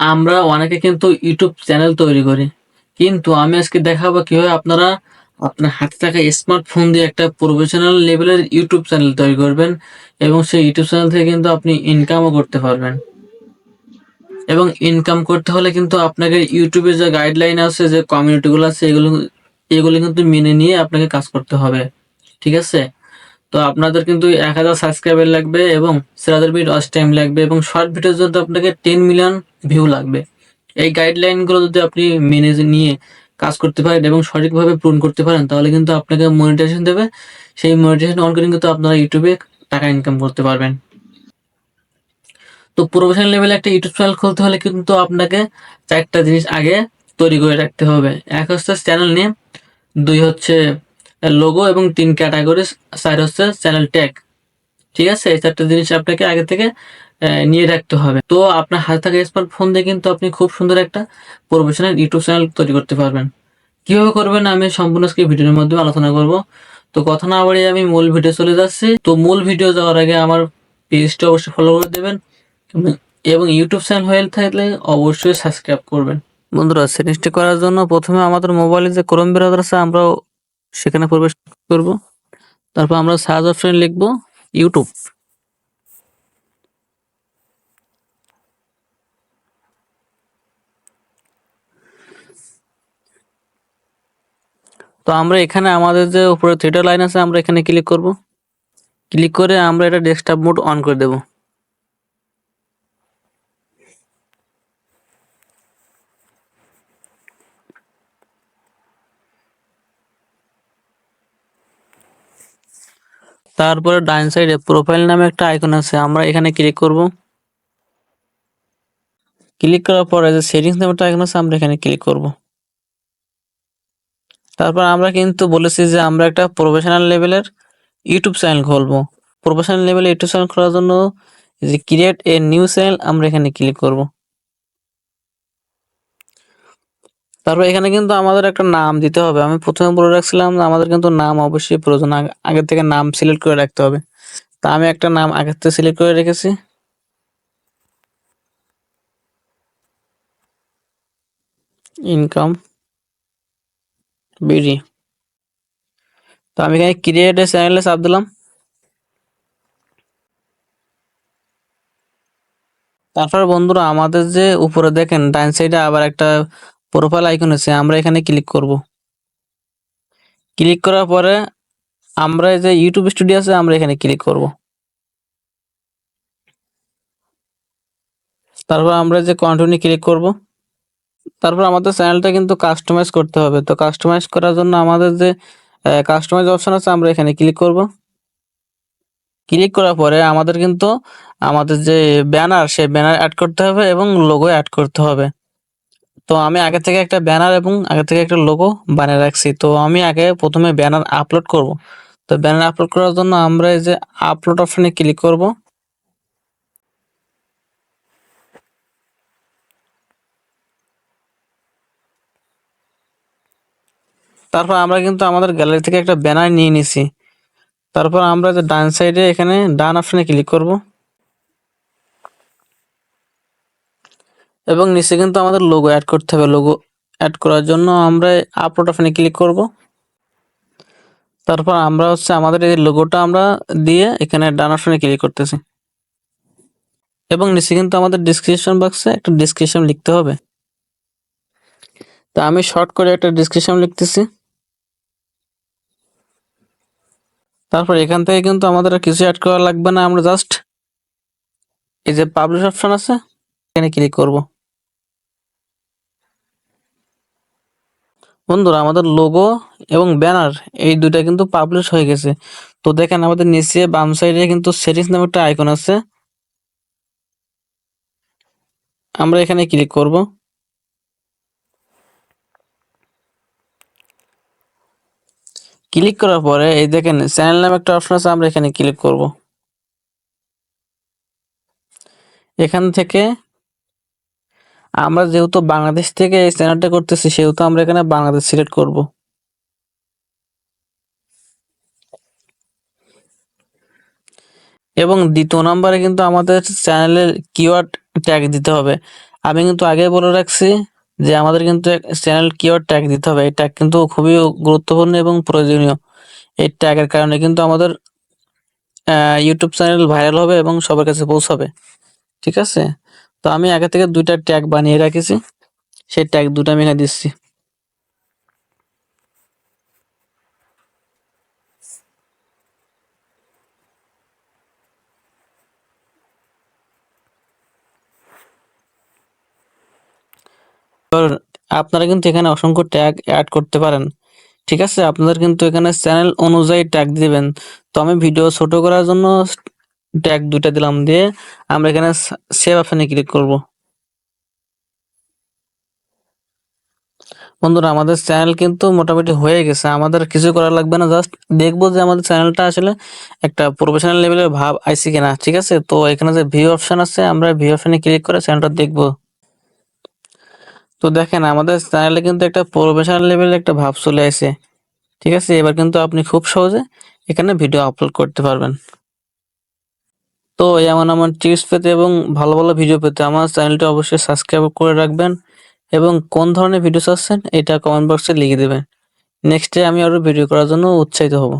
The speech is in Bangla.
আমরা অনেকে কিন্তু ইউটিউব চ্যানেল তৈরি করি। কিন্তু আমি আজকে দেখাবো কীভাবে আপনারা আপনার হাতে থাকা স্মার্টফোন দিয়ে একটা প্রফেশনাল লেভেলের ইউটিউব চ্যানেল তৈরি করবেন এবং সেই ইউটিউব চ্যানেল থেকে কিন্তু আপনি ইনকামও করতে পারবেন। এবং ইনকাম করতে হলে কিন্তু আপনাকে ইউটিউবের যে গাইডলাইন আছে, যে কমিউনিটিগুলো আছে, এগুলো এগুলো কিন্তু মেনে নিয়ে আপনাকে কাজ করতে হবে। ঠিক আছে? তো আপনাদের কিন্তু এক হাজার সাবস্ক্রাইবার লাগবে এবং সেরাদের ভিডিও ওয়াচ টাইম লাগবে এবং শর্ট ভিডিওর জন্য আপনাকে টেন মিলিয়ন ভিউ লাগবে। এই গাইডলাইনগুলো যদি আপনি মেনে নিয়ে কাজ করতে পারেন এবং সঠিকভাবে পূরণ করতে পারেন, তাহলে কিন্তু আপনাকে মনিটাইজেশন দেবে। সেই মনিটাইজেশন অন করে কিন্তু আপনারা ইউটিউবে টাকা ইনকাম করতে পারবেন। তো প্রফেশনাল লেভেলে একটা ইউটিউব চ্যানেল খুলতে হলে কিন্তু আপনাকে চারটা জিনিস আগে তৈরি করে রাখতে হবে। এক হচ্ছে চ্যানেল নেম দুই হচ্ছে লোগো এবং তিন ক্যাটাগরি চার হচ্ছে চ্যানেল ট্যাগ ঠিক আছে? এই চারটা জিনিস আপনাকে আগে থেকে নিয়ে রাখতে হবে। তো আপনার হাতে থাকা স্মার্টফোন দিয়ে কিন্তু আপনি খুব সুন্দর একটা প্রফেশনাল ইউটিউব চ্যানেল তৈরি করতে পারবেন। কীভাবে করবেন? আমি সম্পূর্ণ আজকে ভিডিওর মধ্যে আলোচনা করব। তো কথা না বাড়িয়ে আমি মূল ভিডিও চলে যাচ্ছি। তো মূল ভিডিও যাওয়ার আগে আমার পেজটা অবশ্যই ফলো করে দেবেন। এবং- এবং ইউটিউব চ্যানেল হয়ে থাকলে অবশ্যই সাবস্ক্রাইব করবেন। বন্ধুরা সেটিংসটি করার জন্য প্রথমে আমাদের মোবাইলে যে ক্রোম ব্রাউজার আছে আমরা সেখানে প্রবেশ করব। তারপর আমরা সার্চ অপশন লিখব, ইউটিউব। তো আমরা এখানে আমাদের যে উপরে থিয়েটার লাইন আছে, আমরা এখানে ক্লিক করব। ক্লিক করে আমরা এটা ডেস্কটপ মোড অন করে দেব। তারপরে ডান সাইডে প্রোফাইল নামে একটা আইকন আছে, আমরা এখানে ক্লিক করব। ক্লিক করার পরে যে সেটিংস নামে একটা আইকন আছে, আমরা এখানে ক্লিক করব। তারপর আমরা কিন্তু বলেছি যে আমরা একটা প্রফেশনাল লেভেলের ইউটিউব চ্যানেল খুলবো। প্রফেশনাল লেভেলে ইউটিউব চ্যানেল খোলার জন্য যে ক্রিয়েট এ নিউ চ্যানেল আমরা এখানে ক্লিক করব। তারপর এখানে কিন্তু আমাদের একটা নাম দিতে হবে। আমি প্রথমে বলে রাখছিলাম আমাদের কিন্তু নাম অবশ্যই প্রয়োজন। আগে থেকে নাম সিলেক্ট করে রাখতে হবে। তা আমি একটা নাম আগে থেকে সিলেক্ট করে রেখেছি। ইনকাম বিডি তো আমি এখানে ক্রিয়েট চ্যানেলে চাপ দিলাম। তারপর বন্ধুরা আমাদের যে উপরে দেখেন, ডান সাইডে আবার একটা প্রোফাইল আইকন আছে, আমরা এখানে ক্লিক করব। ক্লিক করার পরে আমরা যে ইউটিউব স্টুডিও আছে, আমরা এখানে ক্লিক করব। তারপর আমরা যে কন্টিনিউ ক্লিক করব। তারপর আমাদের চ্যানেলটা কিন্তু কাস্টমাইজ করতে হবে। তো কাস্টমাইজ করার জন্য আমাদের যে কাস্টমাইজ অপশন আছে, আমরা এখানে ক্লিক করব। ক্লিক করার পরে আমাদের কিন্তু আমাদের যে ব্যানার সেই ব্যানার অ্যাড করতে হবে এবং লোগো অ্যাড করতে হবে। তো আমি আগে থেকে একটা ব্যানার এবং আগে থেকে একটা লোগো বানিয়ে রাখছি। তো আমি আগে প্রথমে ব্যানার আপলোড করব। তো ব্যানার আপলোড করার জন্য আমরা এই যে আপলোড অপশনে ক্লিক করব। তারপর আমরা কিন্তু আমাদের গ্যালারি থেকে একটা ব্যানার নিয়ে নিছি। তারপর আমরা যে ডান সাইডে এখানে ডান অপশনে ক্লিক করব। এবং নিচে কিন্তু আমাদের লোগো অ্যাড করতে হবে। লোগো অ্যাড করার জন্য আমরা আপলোড অপশনে ক্লিক করব। তারপর আমরা হচ্ছে আমাদের এই লোগোটা আমরা দিয়ে এখানে ডান অপশনে ক্লিক করতেছি। এবং নিচে কিন্তু আমাদের ডিসক্রিপশন বক্সে একটা ডিসক্রিপশন লিখতে হবে। তা আমি শর্ট করে একটা ডিসক্রিপশন লিখতেছি। তারপর এখান থেকে কিন্তু আমাদের কিছু অ্যাড করা লাগবে না। আমরা জাস্ট এই যে পাবলিশ অপশন আছে, এখানে ক্লিক করব। বন্ধুরা, আমাদের লোগো এবং ব্যানার এই দুইটা কিন্তু পাবলিশ হয়ে গেছে। তো দেখেন, আমাদের নিচে বাম সাইডে কিন্তু সেটিংস নামে একটা আইকন আছে। আমরা এখানে ক্লিক করব। ক্লিক করার পরে এই দেখেন চ্যানেল নামে একটা অপশন আছে, আমরা এখানে ক্লিক করব। এখান থেকে আমরা যেহেতু বাংলাদেশ থেকে এই চ্যানেলটা করতেছি, সেহেতু আমরা এখানে বাংলাদেশ সিলেক্ট করব। এবং দ্বিতীয় নম্বরে কিন্তু আমাদের চ্যানেলের কিওয়ার্ড ট্যাগ দিতে হবে। আমি কিন্তু আগে বলে রাখছি যে আমাদের কিন্তু চ্যানেল কিওয়ার্ড ট্যাগ দিতে হবে। এই ট্যাগ কিন্তু খুবই গুরুত্বপূর্ণ এবং প্রয়োজনীয়। এই ট্যাগের কারণে কিন্তু আমাদের ইউটিউব চ্যানেল ভাইরাল হবে এবং সবার কাছে পৌঁছাবে। ঠিক আছে? তো আমি আগে থেকে দুইটা ট্যাগ বানিয়ে রাখেছি। সেই ট্যাগ দুটো আমি এখানে দিচ্ছি। আপনারা কিন্তু এখানে অসংখ্য ট্যাগ অ্যাড করতে পারেন। ঠিক আছে? আপনাদের কিন্তু এখানে চ্যানেল অনুযায়ী ট্যাগ দিবেন। তো আমি ভিডিও ছোট করার জন্য ট্যাগ দুইটা দিলাম দিয়ে আমরা এখানে সেভ অপশনে ক্লিক করব। বন্ধুরা, আমাদের চ্যানেল কিন্তু মোটামুটি হয়ে গেছে। আমাদের কিছু করা লাগবে না জাস্ট দেখব যে আমাদের চ্যানেলটা আসলে একটা প্রফেশনাল লেভেলের ভাব আইসি কিনা, ঠিক আছে? তো এখানে যে ভিউ অপশন আছে, আমরা ভিউ অপশনে ক্লিক করে চ্যানেলটা দেখব। তো দেখেন, আমাদের চ্যানেলে কিন্তু একটা প্রফেশনাল লেভেলের একটা ভাব চলে আসে ঠিক আছে? এবার কিন্তু আপনি খুব সহজে এখানে ভিডিও আপলোড করতে পারবেন। তো এমন এমন টিপস পেতে এবং ভালো ভালো ভিডিও পেতে আমার চ্যানেলটি অবশ্যই সাবস্ক্রাইব করে রাখবেন এবং কোন ধরনের ভিডিও চাচ্ছেন এটা কমেন্ট বক্সে লিখে দেবেন। নেক্সটে আমি আরও ভিডিও করার জন্য উৎসাহিত হব।